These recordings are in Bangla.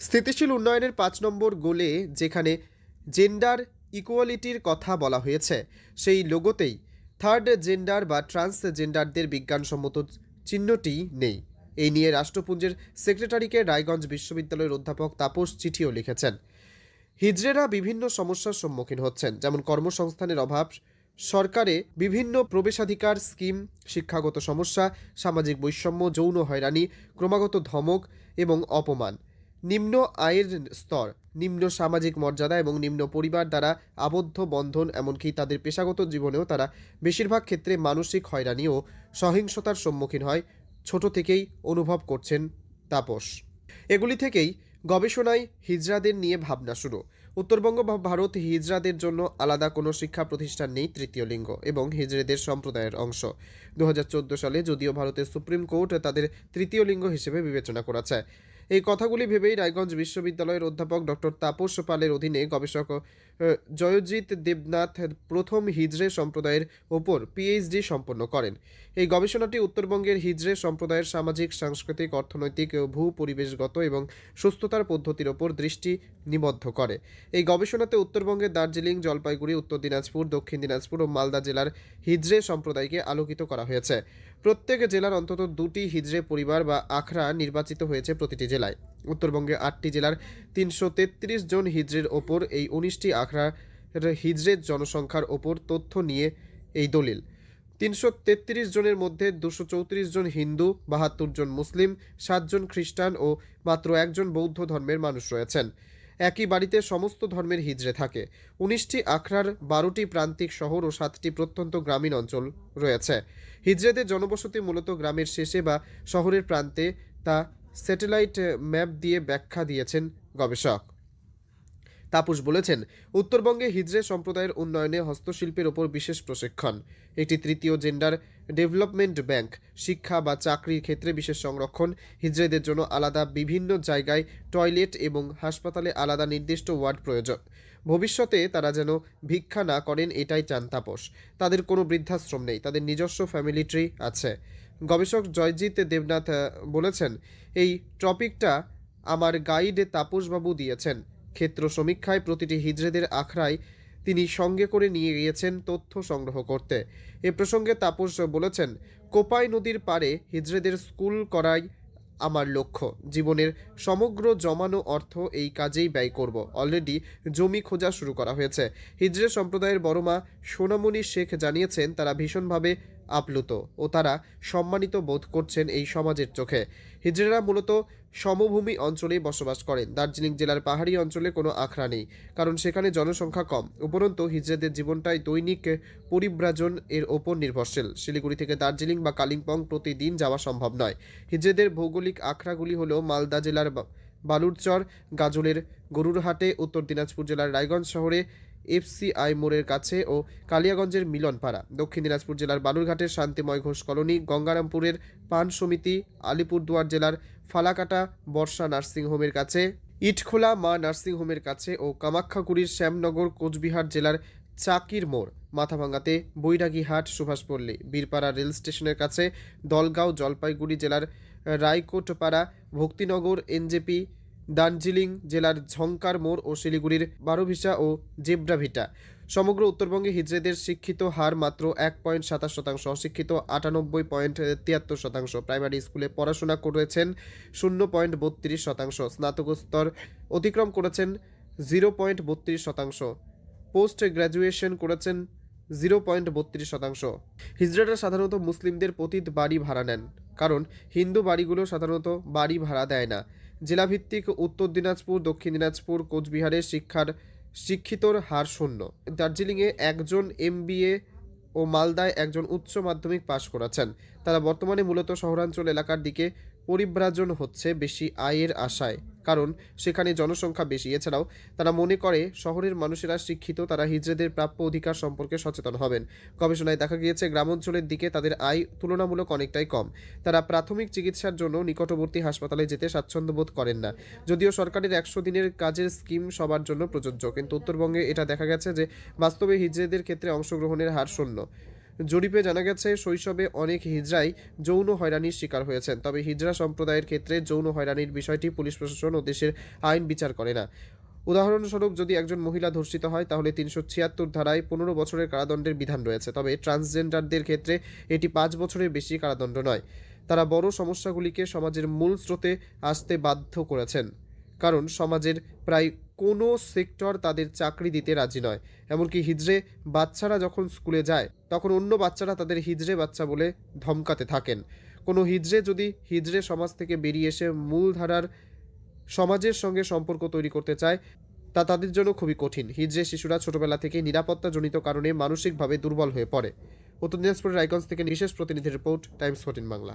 স্থিতিশীল উন্নয়নের পাঁচ নম্বর গোলে যেখানে জেন্ডার ইকুয়ালিটির কথা বলা হয়েছে, সেই লোগোতেই থার্ড জেন্ডার বা ট্রান্সজেন্ডারদের বিজ্ঞানসম্মত চিহ্নটি নেই। এই নিয়ে রাষ্ট্রপুঞ্জের সেক্রেটারিকে রায়গঞ্জ বিশ্ববিদ্যালয়ের অধ্যাপক তাপস চিঠিও লিখেছেন। হিজড়েরা বিভিন্ন সমস্যার সম্মুখীন হচ্ছেন, যেমন কর্মসংস্থানের অভাব, সরকারে বিভিন্ন প্রবেশাধিকার স্কিম শিক্ষাগত সমস্যা, সামাজিক বৈষম্য, যৌন হয়রানি, ক্রমাগত ধমক এবং অপমান। নিম্ন আয়ের স্তর, নিম্ন সামাজিক মর্যাদা এবং নিম্ন পরিবার দ্বারা আবদ্ধ বন্ধন, এমনকি তাদের পেশাগত জীবনেও তারা বেশিরভাগ ক্ষেত্রে মানসিক হয়রানি ও সহিংসতার সম্মুখীন হয়। ছোট থেকেই অনুভব করছেন তাপস। এগুলি থেকেই গবেষণায় হিজড়াদের নিয়ে ভাবনা শুরু। উত্তরবঙ্গ বা ভারত হিজড়াদের জন্য আলাদা কোনো শিক্ষা প্রতিষ্ঠান নেই তৃতীয় লিঙ্গ এবং হিজড়েদের সম্প্রদায়ের অংশ। দু হাজার চোদ্দ সালে যদিও ভারতের সুপ্রিম কোর্ট তাদের তৃতীয় লিঙ্গ হিসেবে বিবেচনা করেছে। এই কথাগুলি ভেবেই রায়গঞ্জ বিশ্ববিদ্যালয়ের অধ্যাপক ডক্টর তাপস পালের অধীনে গবেষক জয়জিৎ দেবনাথ প্রথম হিজড়ে সম্প্রদায়ের ওপর পিএইচডি সম্পন্ন করেন। এই গবেষণাটি উত্তরবঙ্গের হিজড়ে সম্প্রদায়ের সামাজিক, সাংস্কৃতিক, অর্থনৈতিক, ভূ, পরিবেশগত এবং সুস্থতার পদ্ধতির ওপর দৃষ্টি নিবদ্ধ করে। এই গবেষণাতে উত্তরবঙ্গের দার্জিলিং, জলপাইগুড়ি, উত্তর দিনাজপুর, দক্ষিণ দিনাজপুর ও মালদা জেলার হিজড়ে সম্প্রদায়কে আলোকিত করা হয়েছে। প্রত্যেক জেলার অন্তত দুটি হিজড়ে পরিবার বা আখড়া নির্বাচিত হয়েছে প্রতিটি জেলায়। উত্তরবঙ্গে আটটি জেলার তিনশো তেত্রিশ জন হিজড়ের ওপর এই উনিশটি আখড়ার হিজড়ের জনসংখ্যার ওপর তথ্য নিয়ে এই দলিল। তিনশো তেত্রিশ জনের মধ্যে দুশো চৌত্রিশ জন হিন্দু, বাহাত্তর জন মুসলিম সাতজন খ্রিস্টান ও মাত্র একজন বৌদ্ধ ধর্মের মানুষ রয়েছেন। একই বাড়িতে সমস্ত ধর্মের হিজড়ে থাকে। উনিশটি আখড়ার বারোটি প্রান্তিক শহর ও সাতটি প্রত্যন্ত গ্রামীণ অঞ্চল রয়েছে। হিজড়েদের জনবসতি মূলত গ্রামের শেষে বা শহরের প্রান্তে তা স্যাটেলাইট ম্যাপ দিয়ে ব্যাখ্যা দিয়েছেন গবেষক। তাপস বলেছেন, উত্তরবঙ্গে হিজড়ে সম্প্রদায়ের উন্নয়নে হস্তশিল্পের ওপর বিশেষ প্রশিক্ষণ। একটি তৃতীয় জেন্ডার ডেভেলপমেন্ট ব্যাংক, শিক্ষা বা চাকরির ক্ষেত্রে বিশেষ সংরক্ষণ, হিজড়েদের জন্য আলাদা বিভিন্ন জায়গায় টয়লেট এবং হাসপাতালে আলাদা নির্দিষ্ট ওয়ার্ড প্রয়োজন। ভবিষ্যতে তারা যেন ভিক্ষা না করেন, এটাই চান তাপস। তাদের কোনো বৃদ্ধাশ্রম নেই, তাদের নিজস্ব ফ্যামিলি ট্রি আছে। গবেষক জয়জিৎ দেবনাথ বলেছেন, এই টপিকটা আমার গাইড তাপসবাবু দিয়েছেন। ক্ষেত্র সমীক্ষায় প্রতিটি হিজড়েদের আখড়ায় তিনি সঙ্গে করে নিয়ে গিয়েছেন তথ্য সংগ্রহ করতে। এ প্রসঙ্গে তাপস বলেছেন, কোপাই নদীর পাড়ে হিজড়েদের স্কুল করাই আমার লক্ষ্য। জীবনের সমগ্র জমানো অর্থ এই কাজেই ব্যয় করব। অলরেডি জমি খোঁজা শুরু করা হয়েছে। হিজড়ে সম্প্রদায়ের বড়মা সোনামণি শেখ জানিয়েছেন, তারা ভীষণভাবে আপ্লুত ও তারা সম্মানিত বোধ করছেন এই সমাজের চোখে। হিজড়েরা মূলত সমভূমি অঞ্চলেই বসবাস করেন। দার্জিলিং জেলার পাহাড়ি অঞ্চলে কোনো আখড়া নেই, কারণ সেখানে জনসংখ্যা কম। উপরন্তু হিজড়েদের জীবনটাই দৈনিক পরিব্রাজন এর ওপর নির্ভরশীল। শিলিগুড়ি থেকে দার্জিলিং বা কালিম্পং প্রতিদিন যাওয়া সম্ভব নয়। হিজড়েদের ভৌগোলিক আখড়াগুলি হল মালদা জেলার বালুরচর, গাজলের গরুরহাটে, উত্তর দিনাজপুর জেলার রায়গঞ্জ শহরে এফসিআই মোড়ের কাছে ও কালিয়াগঞ্জের মিলনপাড়া। দক্ষিণ দিনাজপুর জেলার বালুরঘাটের শান্তিময় ঘোষ কলোনি, গঙ্গারামপুরের পান সমিতি, আলিপুরদুয়ার জেলার ফালাকাটা বর্ষা নার্সিংহোমের কাছে, ইটখোলা মা নার্সিংহোমের কাছে ও কামাখ্যাগুড়ির শ্যামনগর, কোচবিহার জেলার চাকির মোড়, মাথাভাঙ্গাতে বৈরাগীহাট সুভাষপল্লী, বীরপাড়া রেল স্টেশনের কাছে দলগাঁও জলপাইগুড়ি জেলার রায়কোটপাড়া, ভক্তিনগর, এনজেপি দার্জিলিং জেলার ঝঙ্কার মোড় ও শিলিগুড়ির বারোভিসা ও জেব্রাভিটা। সমগ্র উত্তরবঙ্গে হিজড়েদের শিক্ষিত হার মাত্র এক পয়েন্ট সাতাশ শতাংশ, অশিক্ষিত আটানব্বই পয়েন্ট তিয়াত্তর শতাংশ। প্রাইমারি স্কুলে পড়াশোনা করেছেন শূন্য পয়েন্ট বত্রিশ শতাংশ স্নাতকোত্তর অতিক্রম করেছেন জিরো পয়েন্ট বত্রিশ শতাংশ। পোস্ট গ্র্যাজুয়েশন করেছেন জিরো পয়েন্ট বত্রিশ শতাংশ। হিজড়ারা সাধারণত মুসলিমদের পতিত বাড়ি ভাড়া নেন, কারণ হিন্দু বাড়িগুলো সাধারণত বাড়ি ভাড়া দেয় না। জেলাভিত্তিক উত্তর দিনাজপুর, দক্ষিণ দিনাজপুর, কোচবিহারে শিক্ষার শিক্ষিতর হার শূন্য। দার্জিলিংয়ে একজন এমবিএ ও মালদায় একজন উচ্চ মাধ্যমিক পাশ করেছেন। তারা বর্তমানে মূলত শহরাঞ্চল এলাকার দিকে পরিব্রাজন হচ্ছে বেশি আয়ের আশায়। কারণ সেখানে জনসংখ্যা বেশি। এছাড়াও তারা মনে করে শহরের মানুষেরা শিক্ষিত, তারা হিজড়েদের প্রাপ্য অধিকার সম্পর্কে সচেতন হবেন। গবেষণায় দেখা গিয়েছে, গ্রামাঞ্চলের দিকে তাদের আয় তুলনামূলক অনেকটাই কম। তারা প্রাথমিক চিকিৎসার জন্য নিকটবর্তী হাসপাতালে যেতে স্বাচ্ছন্দ্য বোধ করেন না। যদিও সরকারের একশো দিনের কাজের স্কিম সবার জন্য প্রযোজ্য, কিন্তু উত্তরবঙ্গে এটা দেখা গেছে যে বাস্তবে হিজড়েদের ক্ষেত্রে অংশগ্রহণের হার শূন্য। জরিপে জানা গেছে, শৈশবে অনেক হিজড়াই যৌন হয়রানির শিকার হয়েছেন। তবে হিজড়া সম্প্রদায়ের ক্ষেত্রে যৌন হয়রানির বিষয়টি পুলিশ প্রশাসন ও দেশের আইন বিচার করে না। উদাহরণস্বরূপ, যদি একজন মহিলা ধর্ষিত হয়, তাহলে তিনশো ছিয়াত্তর ধারায় পনেরো বছরের কারাদণ্ডের বিধান রয়েছে। তবে ট্রান্সজেন্ডারদের ক্ষেত্রে এটি পাঁচ বছরের বেশি কারাদণ্ড নয়। তারা বড় সমস্যাগুলিকে সমাজের মূল স্রোতে আসতে বাধ্য করেছেন। কারণ সমাজের প্রায় কোনো সেক্টর তাদের চাকরি দিতে রাজি নয়। এমনকি হিজড়ে বাচ্চারা যখন স্কুলে যায়, তখন অন্য বাচ্চারা তাদের হিজড়ে বাচ্চা বলে ধমকাতে থাকেন। কোনো হিজড়ে যদি হিজড়ে সমাজ থেকে বেরিয়ে এসে মূলধারার সমাজের সঙ্গে সম্পর্ক তৈরি করতে চায়, তা তাদের জন্য খুবই কঠিন। হিজড়ে শিশুরা ছোটবেলা থেকে নিরাপত্তাজনিত কারণে মানসিকভাবে দুর্বল হয়ে পড়ে। উত্তর দিনাজপুরের রায়গঞ্জ থেকে বিশেষ প্রতিনিধি report, Times fourteen Bangla.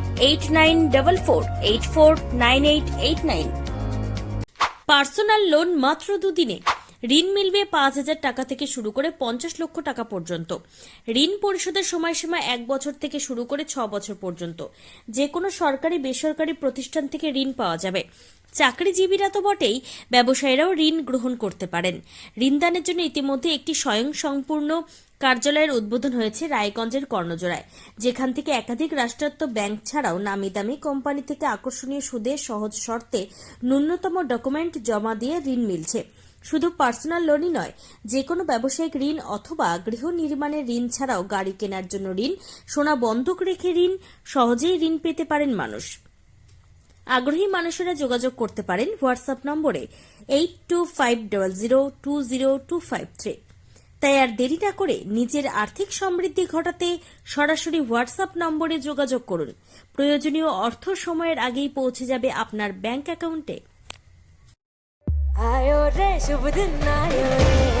eight nine double four eight four nine eight eight nine personal loan মাত্র দুদিনে। ঋণ মিলবে পাঁচ হাজার টাকা থেকে শুরু করে পঞ্চাশ লক্ষ টাকা পর্যন্ত। ঋণ পরিশোধের সময়সীমা এক বছর থেকে শুরু করে ছ বছর পর্যন্ত। যে কোনো সরকারি, বেসরকারি প্রতিষ্ঠান থেকে ঋণ পাওয়া যাবে। চাকরিজীবীরা তো বটেই ব্যবসায়ীরাও ঋণ গ্রহণ করতে পারেন। ঋণদানের জন্য ইতিমধ্যে একটি স্বয়ং সম্পূর্ণ কার্যালয়ের উদ্বোধন হয়েছে রায়গঞ্জের কর্ণজোড়ায়। যেখান থেকে একাধিক রাষ্ট্রায়ত্ত ব্যাংক ছাড়াও নামি দামি কোম্পানি থেকে আকর্ষণীয় সুদে সহজ শর্তে ন্যূনতম ডকুমেন্ট জমা দিয়ে ঋণ মিলছে। শুধু পার্সোনাল লোনই নয় যে কোনো ব্যবসায়িক ঋণ অথবা গৃহ নির্মাণের ঋণ ছাড়াও গাড়ি কেনার জন্য ঋণ, সোনা বন্ধক রেখে ঋণ, সহজেই ঋণ পেতে পারেন মানুষ। আগ্রহী মানুষেরা যোগাযোগ করতে পারেন হোয়াটসঅ্যাপ নম্বরে eight two five double zero two zero two five three. তাই আর দেরি না করে নিজের আর্থিক সমৃদ্ধি ঘটাতে সরাসরি হোয়াটসঅ্যাপ নম্বরে যোগাযোগ করুন। প্রয়োজনীয় অর্থ সময়ের আগেই পৌঁছে যাবে আপনার ব্যাংক অ্যাকাউন্টে। আয়ো রে, শুভ দিন, আয়ো রে।